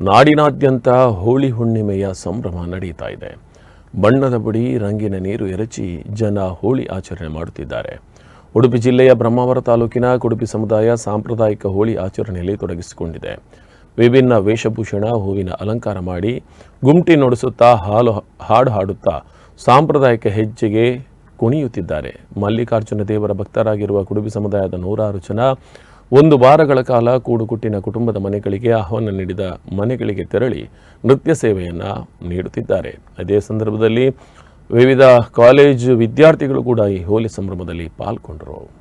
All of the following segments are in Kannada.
ನಾಡಿನಾದ್ಯಂತ ಹೋಳಿ ಹುಣ್ಣಿಮೆಯ ಸಂಭ್ರಮ ನಡೆಯುತ್ತಾ ಇದೆ. ಬಣ್ಣದ ಬುಡಿ, ರಂಗಿನ ನೀರು ಎರಚಿ ಜನ ಹೋಳಿ ಆಚರಣೆ ಮಾಡುತ್ತಿದ್ದಾರೆ. ಉಡುಪಿ ಜಿಲ್ಲೆಯ ಬ್ರಹ್ಮಾವರ ತಾಲೂಕಿನ ಕುಡುಪಿ ಸಮುದಾಯ ಸಾಂಪ್ರದಾಯಿಕ ಹೋಳಿ ಆಚರಣೆಯಲ್ಲಿ ತೊಡಗಿಸಿಕೊಂಡಿದೆ. ವಿಭಿನ್ನ ವೇಷಭೂಷಣ, ಹೂವಿನ ಅಲಂಕಾರ ಮಾಡಿ ಗುಮ್ಟಿ ನುಡಿಸುತ್ತಾ ಹಾಲು ಹಾಡು ಹಾಡುತ್ತಾ ಸಾಂಪ್ರದಾಯಿಕ ಹೆಜ್ಜೆಗೆ ಕುಣಿಯುತ್ತಿದ್ದಾರೆ. ಮಲ್ಲಿಕಾರ್ಜುನ ದೇವರ ಭಕ್ತರಾಗಿರುವ ಕುಡುಬಿ ಸಮುದಾಯದ ನೂರಾರು ಜನ ಒಂದು ವಾರಗಳ ಕಾಲ ಕೂಡುಕುಟ್ಟಿನ ಕುಟುಂಬದ ಮನೆಗಳಿಗೆ ಆಹ್ವಾನ ನೀಡಿದ ಮನೆಗಳಿಗೆ ತೆರಳಿ ನೃತ್ಯ ಸೇವೆಯನ್ನು ನೀಡುತ್ತಿದ್ದಾರೆ. ಅದೇ ಸಂದರ್ಭದಲ್ಲಿ ವಿವಿಧ ಕಾಲೇಜು ವಿದ್ಯಾರ್ಥಿಗಳು ಕೂಡ ಈ ಹೋಲಿ ಸಂಭ್ರಮದಲ್ಲಿ ಪಾಲ್ಗೊಂಡರು.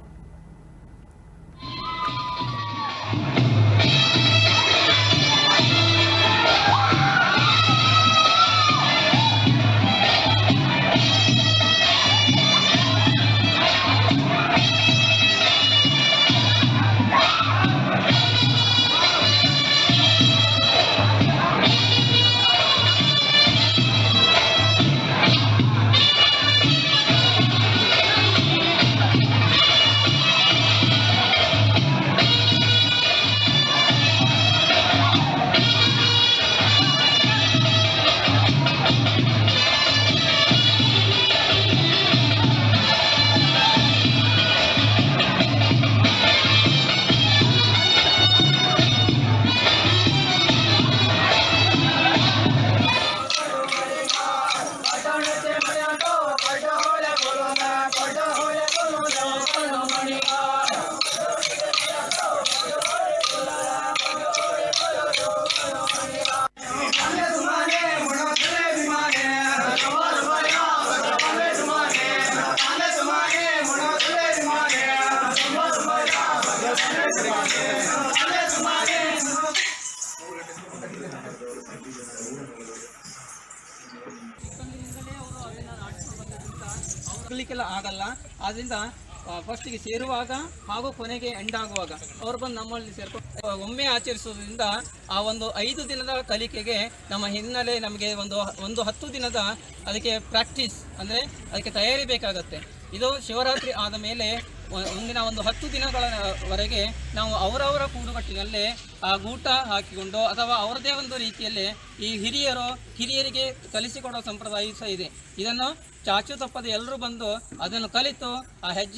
ಹೋಗ್ಲಿಕ್ಕೆಲ್ಲ ಆಗಲ್ಲ. ಆದ್ರಿಂದ ಫಸ್ಟಿಗೆ ಸೇರುವಾಗ ಹಾಗೂ ಕೊನೆಗೆ ಎಂಡ್ ಆಗುವಾಗ ಅವ್ರು ಬಂದು ನಮ್ಮಲ್ಲಿ ಸೇರ್ಕೊಂಡು ಒಮ್ಮೆ ಆಚರಿಸೋದ್ರಿಂದ ಆ ಒಂದು ಐದು ದಿನದ ಕಲಿಕೆಗೆ ನಮ್ಮ ಹಿನ್ನೆಲೆ ನಮಗೆ ಒಂದು ಒಂದು ಹತ್ತು ದಿನದ ಅದಕ್ಕೆ ಪ್ರಾಕ್ಟೀಸ್ ಅಂದರೆ ಅದಕ್ಕೆ ತಯಾರಿ ಬೇಕಾಗತ್ತೆ. ಇದು ಶಿವರಾತ್ರಿ ಆದ ಮೇಲೆ ಮುಂದಿನ ಒಂದು ಹತ್ತು ದಿನಗಳವರೆಗೆ ನಾವು ಅವರವರ ಕೂಡುಗಟ್ಟಿನಲ್ಲೇ ಆ ಗೂಟ ಹಾಕಿಕೊಂಡು ಅಥವಾ ಅವರದೇ ಒಂದು ರೀತಿಯಲ್ಲಿ ಈ ಹಿರಿಯರು, ಹಿರಿಯರಿಗೆ ಕಲಿಸಿಕೊಡೋ ಸಂಪ್ರದಾಯ ಸಹ ಇದೆ. ಇದನ್ನು ಚಾಚು ತಪ್ಪದೆ ಎಲ್ಲರೂ ಬಂದು ಅದನ್ನು ಕಲಿತು ಆ ಹೆಜ್ಜೆ